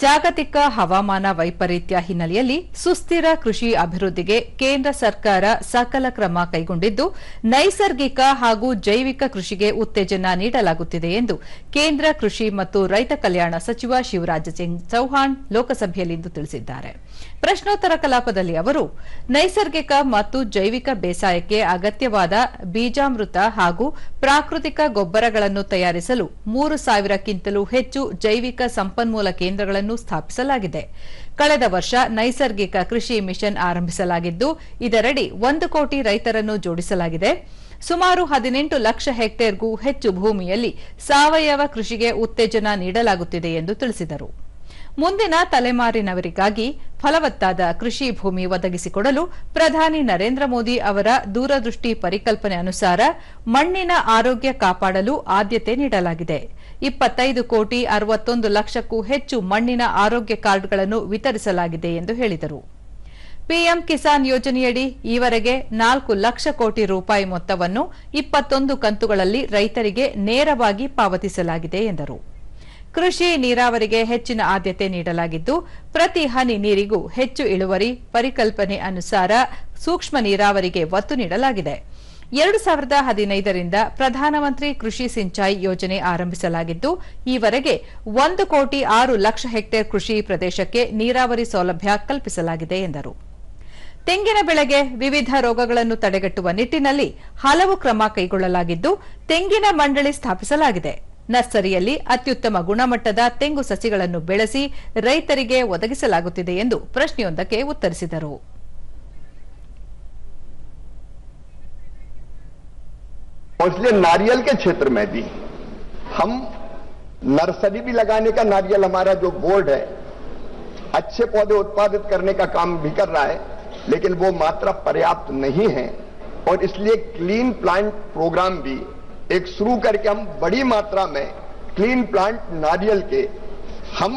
ಜಾಗತಿಕ ಹವಾಮಾನ ವೈಪರೀತ್ಯ ಹಿನ್ನೆಲೆಯಲ್ಲಿ ಸುಸ್ಥಿರ ಕೃಷಿ ಅಭಿವೃದ್ಧಿಗೆ ಕೇಂದ್ರ ಸರ್ಕಾರ ಸಕಲ ಕ್ರಮ ಕೈಗೊಂಡಿದ್ದು, ನೈಸರ್ಗಿಕ ಹಾಗೂ ಜೈವಿಕ ಕೃಷಿಗೆ ಉತ್ತೇಜನ ನೀಡಲಾಗುತ್ತಿದೆ ಎಂದು ಕೇಂದ್ರ ಕೃಷಿ ಮತ್ತು ರೈತ ಕಲ್ಯಾಣ ಸಚಿವ ಶಿವರಾಜ್ ಸಿಂಗ್ ಚೌಹಾಣ್ ಲೋಕಸಭೆಯಲ್ಲಿಂದು ತಿಳಿಸಿದ್ದಾರೆ. ಪ್ರಶ್ನೋತ್ತರ ಕಲಾಪದಲ್ಲಿ ಅವರು, ನೈಸರ್ಗಿಕ ಮತ್ತು ಜೈವಿಕ ಬೇಸಾಯಕ್ಕೆ ಅಗತ್ಯವಾದ ಬೀಜಾಮೃತ ಹಾಗೂ ಪ್ರಾಕೃತಿಕ ಗೊಬ್ಬರಗಳನ್ನು ತಯಾರಿಸಲು ಮೂರು ಸಾವಿರಕ್ಕಿಂತಲೂ ಹೆಚ್ಚು ಜೈವಿಕ ಸಂಪನ್ಮೂಲ ಕೇಂದ್ರಗಳನ್ನು ಸ್ಥಾಪಿಸಲಾಗಿದೆ. ಕಳೆದ ವರ್ಷ ನೈಸರ್ಗಿಕ ಕೃಷಿ ಮಿಷನ್ ಆರಂಭಿಸಲಾಗಿದ್ದು, ಇದರಡಿ ಒಂದು ಕೋಟಿ ರೈತರನ್ನು ಜೋಡಿಸಲಾಗಿದೆ. ಸುಮಾರು ಹದಿನೆಂಟು ಲಕ್ಷ ಹೆಕ್ಟೇರ್ಗೂ ಹೆಚ್ಚು ಭೂಮಿಯಲ್ಲಿ ಸಾವಯವ ಕೃಷಿಗೆ ಉತ್ತೇಜನ ನೀಡಲಾಗುತ್ತಿದೆ ಎಂದು ತಿಳಿಸಿದರು. ಮುಂದಿನ ತಲೆಮಾರಿನವರಿಗಾಗಿ ಫಲವತ್ತಾದ ಕೃಷಿ ಭೂಮಿ ಒದಗಿಸಿಕೊಡಲು ಪ್ರಧಾನಿ ನರೇಂದ್ರ ಮೋದಿ ಅವರ ದೂರದೃಷ್ಟಿ ಪರಿಕಲ್ಪನೆ ಅನುಸಾರ ಮಣ್ಣಿನ ಆರೋಗ್ಯ ಕಾಪಾಡಲು ಆದ್ಯತೆ ನೀಡಲಾಗಿದೆ. ಇಪ್ಪತ್ತೈದು ಕೋಟಿ ಅರವತ್ತೊಂದು ಲಕ್ಷಕ್ಕೂ ಹೆಚ್ಚು ಮಣ್ಣಿನ ಆರೋಗ್ಯ ಕಾರ್ಡ್ಗಳನ್ನು ವಿತರಿಸಲಾಗಿದೆ ಎಂದು ಹೇಳಿದರು. ಪಿಎಂ ಕಿಸಾನ್ ಯೋಜನೆಯಡಿ ಈವರೆಗೆ ನಾಲ್ಕು ಲಕ್ಷ ಕೋಟಿ ರೂಪಾಯಿ ಮೊತ್ತವನ್ನು ಇಪ್ಪತ್ತೊಂದು ಕಂತುಗಳಲ್ಲಿ ರೈತರಿಗೆ ನೇರವಾಗಿ ಪಾವತಿಸಲಾಗಿದೆ ಎಂದರು. ಕೃಷಿ ನೀರಾವರಿಗೆ ಹೆಚ್ಚಿನ ಆದ್ಯತೆ ನೀಡಲಾಗಿದ್ದು, ಪ್ರತಿ ಹನಿ ನೀರಿಗೂ ಹೆಚ್ಚು ಇಳುವರಿ ಪರಿಕಲ್ಪನೆ ಅನುಸಾರ ಸೂಕ್ಷ್ಮ ನೀರಾವರಿಗೆ ಒತ್ತು ನೀಡಲಾಗಿದೆ. ಎರಡು ಸಾವಿರದ ಹದಿನೈದರಿಂದ ಪ್ರಧಾನಮಂತ್ರಿ ಕೃಷಿ ಸಿಂಚಾಯಿ ಯೋಜನೆ ಆರಂಭಿಸಲಾಗಿದ್ದು, ಈವರೆಗೆ ಒಂದು ಕೋಟಿ ಆರು ಲಕ್ಷ ಹೆಕ್ಟೇರ್ ಕೃಷಿ ಪ್ರದೇಶಕ್ಕೆ ನೀರಾವರಿ ಸೌಲಭ್ಯ ಕಲ್ಪಿಸಲಾಗಿದೆ ಎಂದರು. ತೆಂಗಿನ ಬೆಳೆಗೆ ವಿವಿಧ ರೋಗಗಳನ್ನು ತಡೆಗಟ್ಟುವ ನಿಟ್ಟಿನಲ್ಲಿ ಹಲವು ಕ್ರಮ ಕೈಗೊಳ್ಳಲಾಗಿದ್ದು, ತೆಂಗಿನ ಮಂಡಳಿ ಸ್ಥಾಪಿಸಲಾಗಿದೆ. ನರ್ಸರಿಯಲ್ಲಿ ಅತ್ಯುತ್ತಮ ಗುಣಮಟ್ಟದ ತೆಂಗು ಸಸಿಗಳನ್ನು ಬೆಳೆಸಿ ರೈತರಿಗೆ ಒದಗಿಸಲಾಗುತ್ತಿದೆ ಎಂದು ಪ್ರಶ್ನೆಯೊಂದಕ್ಕೆ ಉತ್ತರಿಸಿದರು और इसलिए नारियल के क्षेत्र में भी हम नर्सरी भी लगाने का नारियल हमारा जो बोर्ड है अच्छे पौधे उत्पादित करने का काम भी कर रहा है लेकिन वो मात्रा पर्याप्त नहीं है और इसलिए क्लीन प्लांट प्रोग्राम भी एक शुरू करके हम बड़ी मात्रा में क्लीन प्लांट नारियल के हम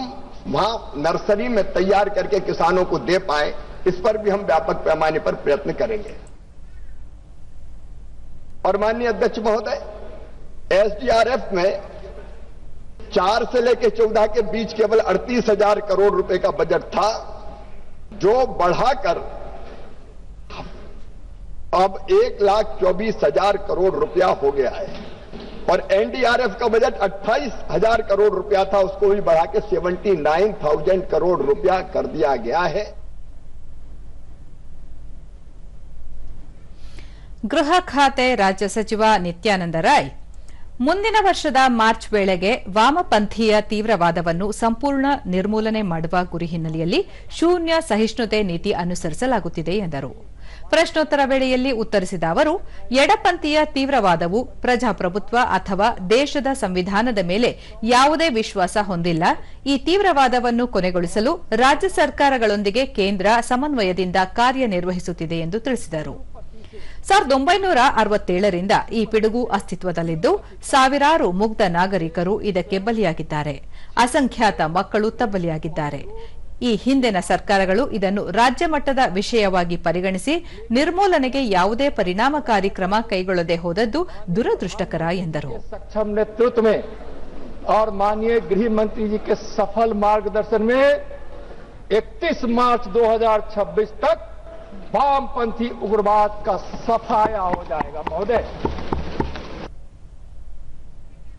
वहाँ नर्सरी में तैयार करके किसानों को दे पाए, इस पर भी हम व्यापक पैमाने पर प्रयत्न करेंगे। और माननीय अध्यक्ष महोदय एसडीआरएफ में चार से लेकर चौदह के बीच केवल अड़तीस हज़ार करोड़ रुपए का बजट था, जो बढ़ाकर अब एक लाख चौबीस हजार करोड़ रुपया हो गया है और एनडीआरएफ का बजट अट्ठाईस हजार करोड़ रुपया था उसको भी बढ़ा के सेवेंटी नाइन थाउजेंड करोड़ रुपया कर दिया गया है ಗೃಹ ಖಾತೆ ರಾಜ್ಯ ಸಚಿವ ನಿತ್ಯಾನಂದ ರಾಯ್ ಮುಂದಿನ ವರ್ಷದ ಮಾರ್ಚ್ ವೇಳೆಗೆ ವಾಮಪಂಥೀಯ ತೀವ್ರವಾದವನ್ನು ಸಂಪೂರ್ಣ ನಿರ್ಮೂಲನೆ ಮಾಡುವ ಗುರಿ ಹಿನ್ನೆಲೆಯಲ್ಲಿ ಶೂನ್ಯ ಸಹಿಷ್ಣುತೆ ನೀತಿ ಅನುಸರಿಸಲಾಗುತ್ತಿದೆ ಎಂದರು. ಪ್ರಶ್ನೋತ್ತರ ವೇಳೆಯಲ್ಲಿ ಉತ್ತರಿಸಿದ ಅವರು, ಎಡಪಂಥೀಯ ತೀವ್ರವಾದವು ಪ್ರಜಾಪ್ರಭುತ್ವ ಅಥವಾ ದೇಶದ ಸಂವಿಧಾನದ ಮೇಲೆ ಯಾವುದೇ ವಿಶ್ವಾಸ ಹೊಂದಿಲ್ಲ. ಈ ತೀವ್ರವಾದವನ್ನು ಕೊನೆಗೊಳಿಸಲು ರಾಜ್ಯ ಸರ್ಕಾರಗಳೊಂದಿಗೆ ಕೇಂದ್ರ ಸಮನ್ವಯದಿಂದ ಕಾರ್ಯನಿರ್ವಹಿಸುತ್ತಿದೆ ಎಂದು ತಿಳಿಸಿದರು. ಸಾವಿರದ ಒಂಬೈನೂರ ಅರವತ್ತೇಳರಿಂದ ಈ ಪಿಡುಗು ಅಸ್ತಿತ್ವದಲ್ಲಿದ್ದು ಸಾವಿರಾರು ಮುಗ್ಧ ನಾಗರಿಕರು ಇದಕ್ಕೆ ಬಲಿಯಾಗಿದ್ದಾರೆ ಅಸಂಖ್ಯಾತ ಮಕ್ಕಳು ತಬ್ಬಲಿಯಾಗಿದ್ದಾರೆ ಈ ಹಿಂದಿನ ಸರ್ಕಾರಗಳು ಇದನ್ನು ರಾಜ್ಯ ಮಟ್ಟದ ವಿಷಯವಾಗಿ ಪರಿಗಣಿಸಿ ನಿರ್ಮೂಲನೆಗೆ ಯಾವುದೇ ಪರಿಣಾಮಕಾರಿ ಕ್ರಮ ಕೈಗೊಳ್ಳದೆ ಹೋದದ್ದು ದುರದೃಷ್ಟಕರ ಎಂದರು सक्षम नेतृत्व में और माननीय गृह मंत्री जी के सफल मार्गदर्शन में 31 मार्च 2026 तक वामपंथी उग्रवाद का सफाया हो जाएगा महोदय।